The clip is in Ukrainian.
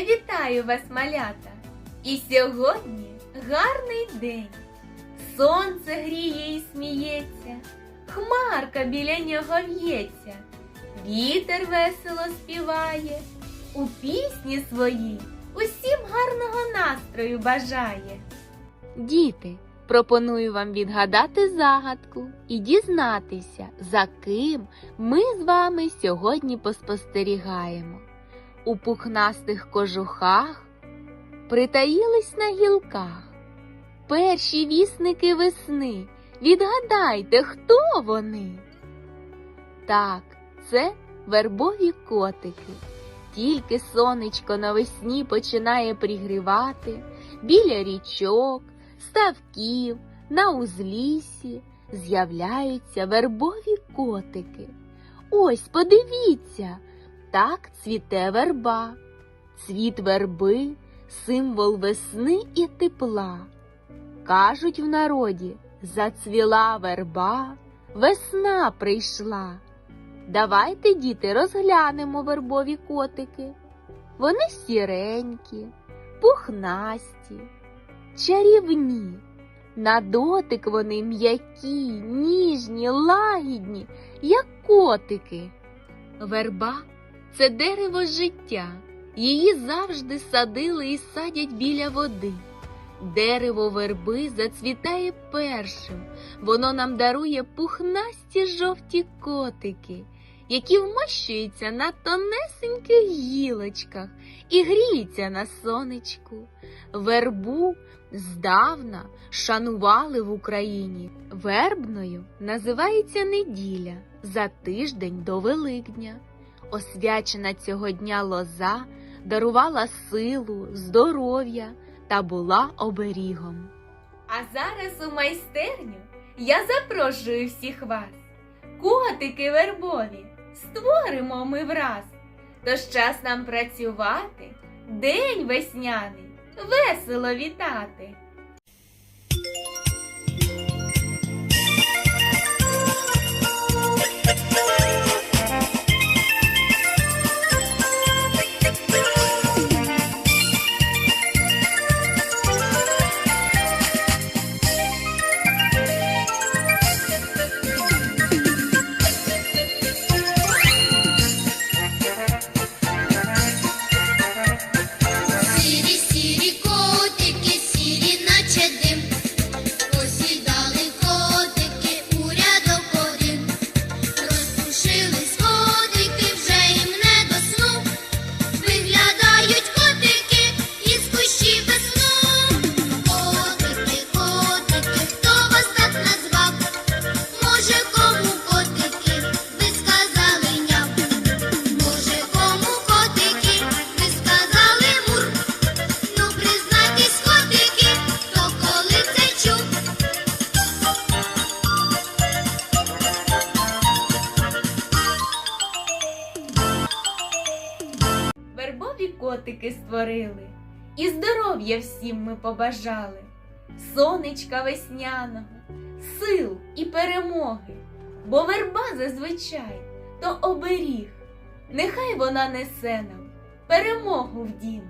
Вітаю вас, малята! І сьогодні гарний день. Сонце гріє і сміється, хмарка біля нього в'ється, вітер весело співає, у пісні своїй усім гарного настрою бажає. Діти, пропоную вам відгадати загадку і дізнатися, за ким ми з вами сьогодні поспостерігаємо. У пухнастих кожухах притаїлись на гілках. Перші вісники весни. Відгадайте, хто вони? Так, це вербові котики. Тільки сонечко навесні починає пригрівати біля річок, ставків, на узліссі з'являються вербові котики. Ось подивіться, так цвіте верба. Цвіт верби символ весни і тепла. Кажуть в народі, зацвіла верба, весна прийшла. Давайте, діти, розглянемо вербові котики. Вони сіренькі, пухнасті, чарівні. На дотик вони м'які, ніжні, лагідні, як котики. Верба це дерево життя. Її завжди садили і садять біля води. Дерево верби зацвітає першим. Воно нам дарує пухнасті жовті котики, які вмощуються на тонесеньких гілочках і гріються на сонечку. Вербу здавна шанували в Україні. Вербною називається неділя за тиждень до Великдня. Освячена цього дня лоза дарувала силу, здоров'я та була оберігом. А зараз у майстерню я запрошую всіх вас. Котики вербові, створимо ми враз. Тож час нам працювати, день весняний, весело вітати. Вербові котики створили, і здоров'я всім ми побажали, сонечка весняного, сил і перемоги, бо верба зазвичай то оберіг. Нехай вона несе нам перемогу в дім.